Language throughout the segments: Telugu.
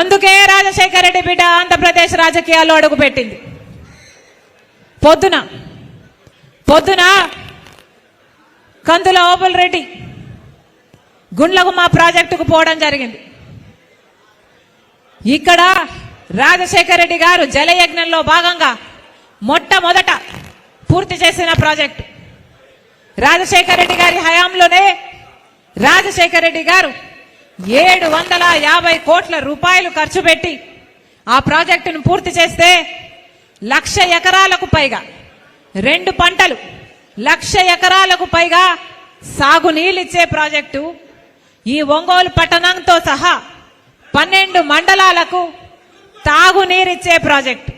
అందుకే రాజశేఖర రెడ్డి బిడ్డ ఆంధ్రప్రదేశ్ రాజకీయాల్లో అడుగుపెట్టింది. పొద్దున పొద్దున కందుల ఓపుల్ రెడ్డి గుండ్లకు మా ప్రాజెక్టుకు పోవడం జరిగింది. ఇక్కడ రాజశేఖర రెడ్డి గారు జలయజ్ఞంలో భాగంగా మొట్టమొదట పూర్తి చేసిన ప్రాజెక్టు. రాజశేఖర రెడ్డి గారి హయాంలోనే రాజశేఖర రెడ్డి గారు ఏడు వందల యాభై కోట్ల రూపాయలు ఖర్చు పెట్టి ఆ ప్రాజెక్టును పూర్తి చేస్తే లక్ష ఎకరాలకు పైగా రెండు పంటలు లక్ష ఎకరాలకు పైగా సాగునీళ్ళిచ్చే ప్రాజెక్టు ఈ ఒంగోలు పట్టణంతో సహా పన్నెండు మండలాలకు తాగునీరిచ్చే ప్రాజెక్టు.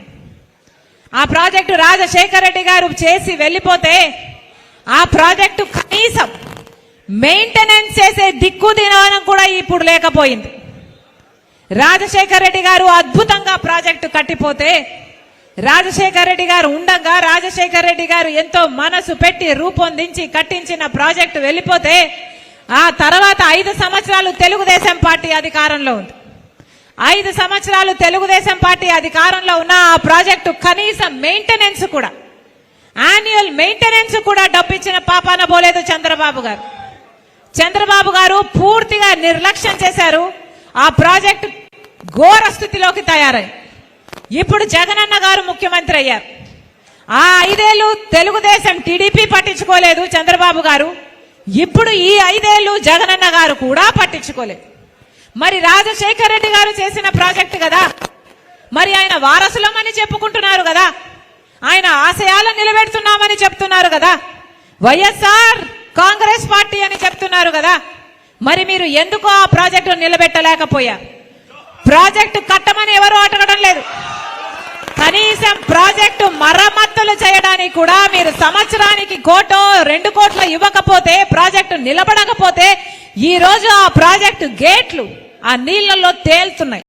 ఆ ప్రాజెక్టు రాజశేఖర రెడ్డి గారు చేసి వెళ్ళిపోతే ఆ ప్రాజెక్టు కనీసం మెయింటెనెన్స్ చేసే దిక్కు దినవనం కూడా ఇప్పుడు లేకపోయింది. రాజశేఖర రెడ్డి గారు అద్భుతంగా ప్రాజెక్టు కట్టిపోతే రాజశేఖర రెడ్డి గారు ఉండగా రాజశేఖర రెడ్డి గారు ఎంతో మనసు పెట్టి రూపొందించి కట్టించిన ప్రాజెక్టు వెళ్ళిపోతే ఆ తర్వాత ఐదు సంవత్సరాలు తెలుగుదేశం పార్టీ అధికారంలో ఉంది. ఐదు సంవత్సరాలు తెలుగుదేశం పార్టీ అధికారంలో ఉన్న ఆ ప్రాజెక్టు కనీసం మెయింటెనెన్స్ కూడా యాన్యువల్ మెయింటెనెన్స్ కూడా డబ్బిచ్చిన పాపాన పోలేదు చంద్రబాబు గారు. చంద్రబాబు గారు పూర్తిగా నిర్లక్ష్యం చేశారు. ఆ ప్రాజెక్టు ఘోర స్థితిలోకి తయారై ఇప్పుడు జగనన్న గారు ముఖ్యమంత్రి అయ్యారు. ఆ ఐదేళ్ళు తెలుగుదేశం టీడీపీ పట్టించుకోలేదు చంద్రబాబు గారు. ఇప్పుడు ఈ ఐదేళ్ళు జగనన్న గారు కూడా పట్టించుకోలేదు. మరి రాజశేఖర రెడ్డి గారు చేసిన ప్రాజెక్టు కదా. మరి ఆయన వారసులమని చెప్పుకుంటున్నారు కదా. ఆయన ఆశయాలను నిలబెడుతున్నామని చెప్తున్నారు కదా. వైఎస్ఆర్ కాంగ్రెస్ పార్టీ అని చెప్తున్నారు కదా. మరి మీరు ఎందుకు ఆ ప్రాజెక్టు నిలబెట్టలేకపోయా ప్రాజెక్టు కట్టమని ఎవరు అడగడం లేదు. కనీసం ప్రాజెక్టు మరమ్మతులు చేయడానికి కూడా మీరు సంవత్సరానికి కోటో రెండు కోట్లు ఇవ్వకపోతే ప్రాజెక్టు నిలబడకపోతే ఈ రోజు ఆ ప్రాజెక్టు గేట్లు ఆ నీళ్ళలో తేలుతున్నాయి.